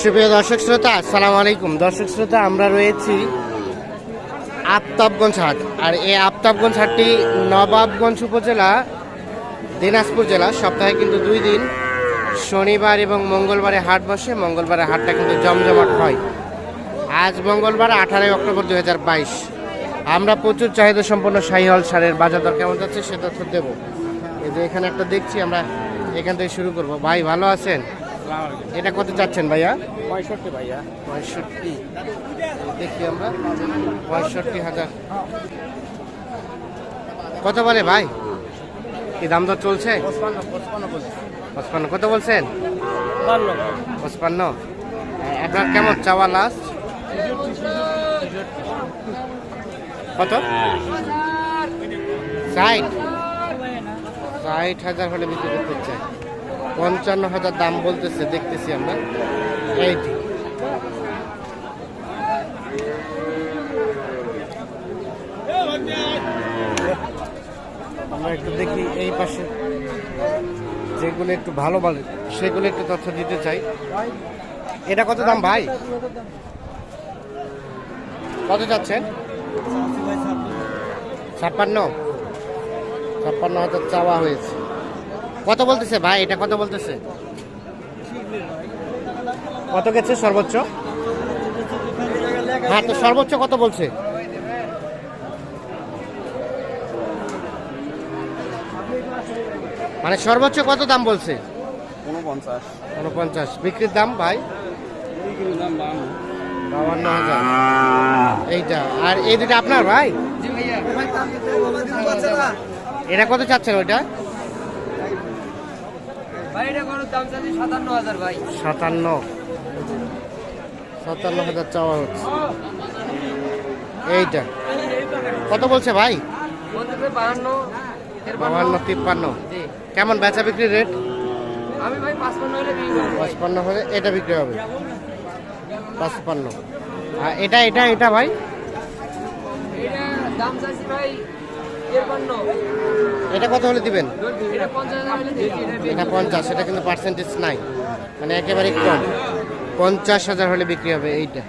সুপ্রিয় দর্শক শ্রোতা, আসসালামু আলাইকুম। দর্শক শ্রোতা, আমরা রয়েছি আফতাবগঞ্জ হাট। আর এই আফতাবগঞ্জ হাটটি নবাবগঞ্জ উপজেলা, দিনাজপুর জেলা। সপ্তাহে কিন্তু দুই দিন, শনিবার এবং মঙ্গলবারে হাট বসে। মঙ্গলবারে হাটটা কিন্তু জমজমাট হয়। আজ মঙ্গলবার, আঠারোই অক্টোবর দুই হাজার বাইশ। আমরা প্রচুর চাহিদা সম্পন্ন শাহিহল সারের বাজার দর কেমন যাচ্ছে সে তথ্য দেবো। এই যে এখানে একটা দেখছি, আমরা এখান থেকে শুরু করব। ভাই ভালো আছেন? এটা কত চাচ্ছেন ভাইয়া? পঁয়ষট্টি ভাইয়া। পঁয়ষট্টি। দেখি আমরা। পঁয়ষট্টি হাজার। কত বলে ভাই? কি দাম দর চলছে? পঁচপান্ন কত বলছেন? পঁচপান্ন। আপনার কেমন চাওয়া লাস্ট কত? ষাট। ষাট হাজার হলে বিক্রি করতে চাই পঞ্চান্ন হাজার দাম বলতেছে, দেখতেছি আমরা। এইটি আমরা একটু দেখি এই পাশে যেগুলো একটু ভালো ভালো, সেগুলো একটু তথ্য দিতে চাই। এটা কত দাম ভাই? কত যাচ্ছেন? ছাপ্পান্ন। ছাপ্পান্ন হাজার চাওয়া হয়েছে। কত বলতেছে ভাই? এটা কত বলতেছে? কত গেছে সর্বোচ্চ? হ্যাঁ তো সর্বোচ্চ কত বলছে? মানে সর্বোচ্চ কত দাম বলছে? উনপঞ্চাশ। উনপঞ্চাশ। বিক্রির দাম ভাই? বাউান্ন হাজার। এইটা। আর এই দুটো আপনার ভাই? এটা কত চাচ্ছেন ওইটা? সাতান্ন সাতান্ন। হাজার চাওয়া হচ্ছে। এইটা। কত বলছে ভাই? বাহান্ন। তিপ্পান্ন। কেমন বেচা বিক্রি রেট? পাঁচপান্ন হলে এটা বিক্রি হবে। পাঁচপান্ন। আর এটা এটা এটা ভাই? দাম ভাই এটা কত হলে দিবেন? এটা পঞ্চাশ এটা কিন্তু পার্সেন্টেজ নাই। মানে একেবারে কম। পঞ্চাশ হাজার হলে বিক্রি হবে এইটা।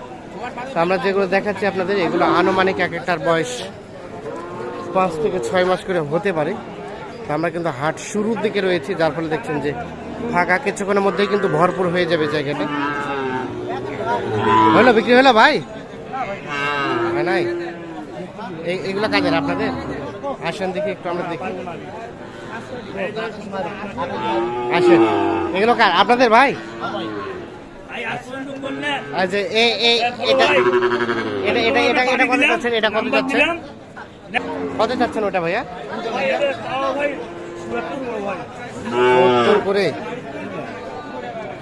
তো আমরা যেগুলো দেখাচ্ছি আপনাদের এগুলো আনুমানিক এক একটার বয়স পাঁচ থেকে ছয় মাস করে হতে পারে। তো আমরা কিন্তু হাট শুরুর দিকে রয়েছি যার ফলে দেখছেন যে ফাঁকা কিছুক্ষণের মধ্যেই কিন্তু ভরপুর হয়ে যাবে জায়গাটা। হলো বিক্রি হলো ভাই? হয় নাই? এগুলো কাজের আপনাদের? আসেন দেখি, একটু আমরা দেখি। আসেন। এগুলো কার? আপনাদের ভাই? আচ্ছা এ এটা এটা এটা এটা কত এটা ওটা ভাইয়া? সত্তর করে।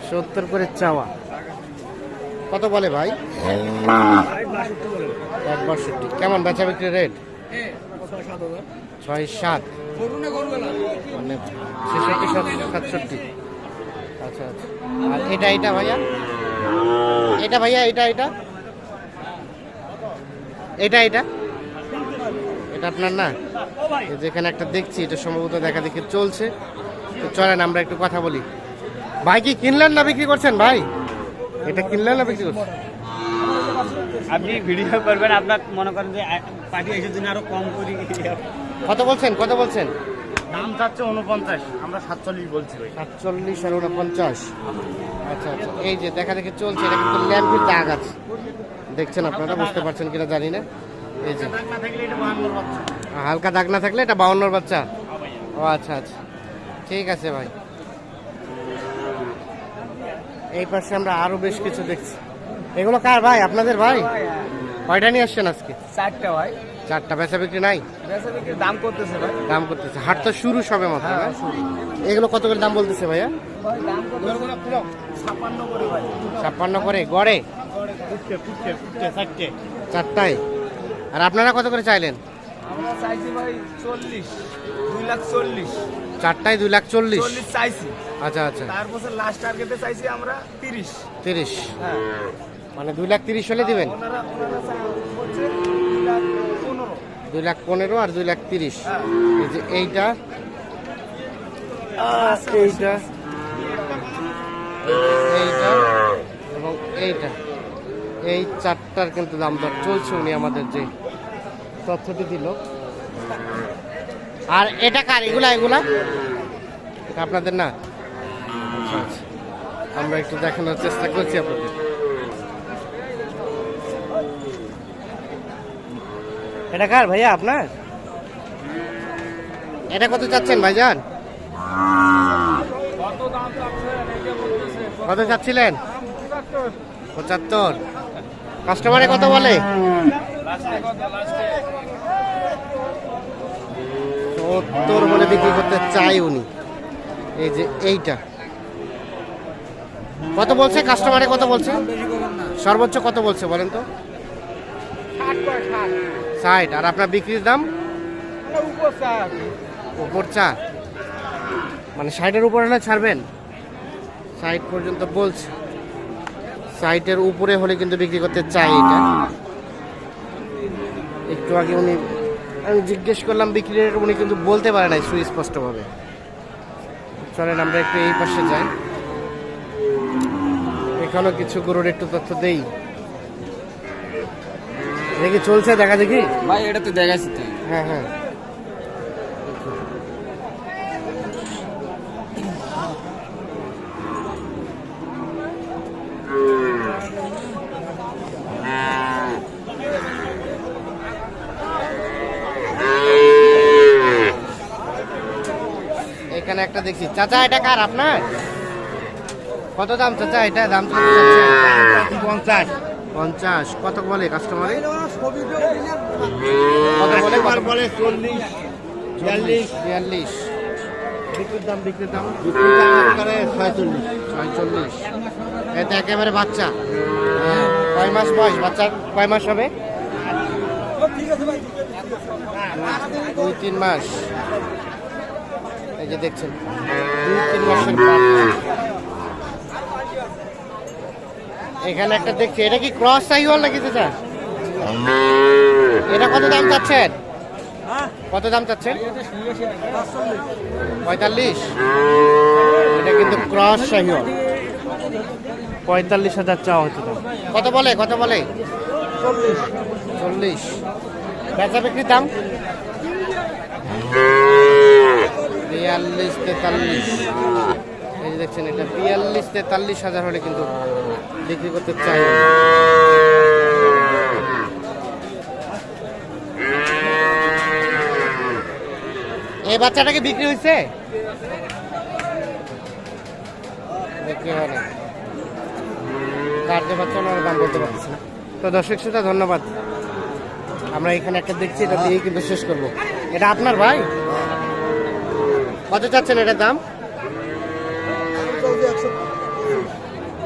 সত্তর করে চাওয়া। কত বলে ভাই? এক বাষট্টি। কেমন? বেচা বিক্রি রেট? ছয় সাত। মানে ছেষট্টি সাত- সাতষট্টি। আচ্ছা আচ্ছা। আর এটা এটা ভাইয়া? এটা ভাইয়া, এটা এটা? এটা এটা? এটা আপনার না? যেখানে একটা দেখছি, এটা সম্ভবত দেখা দেখি চলছে। তো চলেন, আমরা একটু কথা বলি। ভাই কি কিনলেন না বিক্রি করছেন, ভাই? এটা কিনলেন না বিক্রি করছেন? আপনি ভিডিও করবেন আপনার মনে করেন যে পার্টি এসে জন্য আরও কম করি। কত বলছেন কত বলছেন? দাম চাচ্ছে উনপঞ্চাশ আমরা সাতচল্লিশ বলছি ভাই। সাতচল্লিশ আর উনপঞ্চাশ। আচ্ছা আচ্ছা এই যে দেখা দেখি চলছে এটা কিন্তু ল্যাম্পের দাগ আছে। দেখছেন আপনারা বুঝতে পারছেন কিনা জানি না। এই যে। হালকা দাগ না থাকলে এটা বাউন্নর বাচ্চা। ও আচ্ছা আচ্ছা। ঠিক আছে ভাই। এই পাশে আমরা আরও বেশ কিছু দেখছি। এগুলো কার ভাই? আপনাদের ভাই? কয়টা নিয়ে আসছেন আজকে? চারটা ভাই। চারটা। বেচা বিক্রি নাই? দাম করতেছে ভাই। দাম করতেছে। হাট তো শুরু সবে মাত্র এগুলো কত করে দাম বলতেছে ভাইয়া? ভাই ছাপ্পান্ন করে গড়ে? চারটায়। আর আপনারা কত করে চাইলেন? চারটায় দুই লাখ চল্লিশ? চল্লিশ চাইছি। আচ্ছা আচ্ছা। তারপর লাস্ট টার্গেটে চাইছি আমরা তিরিশ। তিরিশ। হ্যাঁ। মানে দুই লাখ তিরিশ হলে দিবেন? দুই লাখ পনেরো আর দুই লাখ তিরিশ। এই যে এইটা এইটা এইটা এবং এইটা। এই চারটার কিন্তু দাম দর চলছে উনি আমাদের যে তথ্যটি দিল। আর এটা কার? এগুলা এগুলা? এটা আপনাদের না? আমরা একটু দেখানোর চেষ্টা করছি আপনাদের। এটা কার ভাইয়া আপনার? এটা কত চাচ্ছেন ভাইজান? কত চাচ্ছিলেন? পঁচাত্তর। কাস্টমারে কত বলে? সত্তর বলে বিক্রি করতে চাই উনি। এই যে এইটা। কত বলছে? কাস্টমারে কত বলছে? সর্বোচ্চ কত বলছে বলেন তো? ষাট ষাট। আর আপনার বিক্রির দাম? উপর ষাট উপর চা মানে ষাটের উপরে না ছাড়বেন? ষাট পর্যন্ত বলছে। ষাটের উপরে হলে কিন্তু বিক্রি করতে চাই এটা। একটু আগে উনি আমি জিজ্ঞেস করলাম বিক্রির উনি কিন্তু বলতে পারে নাই সুস্পষ্টভাবে। চলেন আমরা একটু এই পাশে যাই। এখানেও কিছু গরুর একটু তথ্য দেই। দেখি চলছে? দেখা দেখি? ভাই এটা তো দেখাচ্ছি তো। হ্যাঁ হ্যাঁ। এখানে একটা দেখছি। চাচা এটা কার আপনার? কত দাম চাচা? এটা দাম কত পঞ্চাশ। পঞ্চাশ। কত বলে কাস্টমারে বলে চল্লিশ। বিয়াল্লিশ। বিয়াল্লিশ বিক্রির দাম বিক্রির দাম? বিক্রির দাম করে ছয়চল্লিশ। ছয়চল্লিশ। এটা একেবারে বাচ্চা। হ্যাঁ, কয় মাস বয়স? বাচ্চার কয় মাস হবে? দুই তিন মাস। এই যে দেখছেন দুই তিন মাসের এখানে একটা দেখছি এটা কি ক্রস সাইওয়াল নাকি চাচা? এটা কত দাম চাচ্ছেন? কত দাম চাচ্ছেন? পঁয়তাল্লিশ? এটা কিন্তু ক্রস সাইওয়াল পঁয়তাল্লিশ হাজার চাওয়া হচ্ছে দাম কত বলে? কত বলে? চল্লিশ। বেচা বিক্রির দাম? বিয়াল্লিশ তেতাল্লিশ। এই যে দেখছেন এটা বিয়াল্লিশ তেতাল্লিশ হাজার হলে কিন্তু বিক্রি করতে চাই। এই বাচ্চাটা কি বিক্রি হয়েছে হয় দাম বলতে পারছি না। তো দর্শক শ্রোতা, ধন্যবাদ। আমরা এখানে একটা দেখছি, এটা দিয়েই কিন্তু শেষ করব। এটা আপনার ভাই? কত চাচ্ছেন এটার দাম?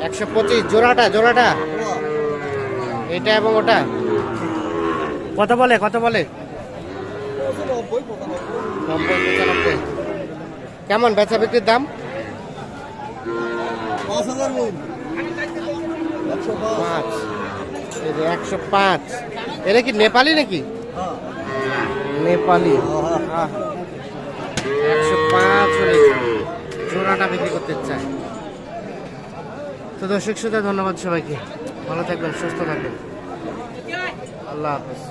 একশো পঁচিশ। জোড়াটা জোড়াটা। এটা এবং ওটা? কত বলে কত বলে? নব্বই পঁচানব্বই। কেমন বেচা বিক্রির দাম? পাঁচ একশো পাঁচ। এটা কি নেপালি নাকি? হ্যাঁ। নেপালি। একশো পাঁচ জোড়াটা বিক্রি করতে চাই তো দর্শক শ্রোতা ধন্যবাদ সবাইকে। ভালো থাকবেন সুস্থ থাকবেন। আল্লাহ হাফেজ।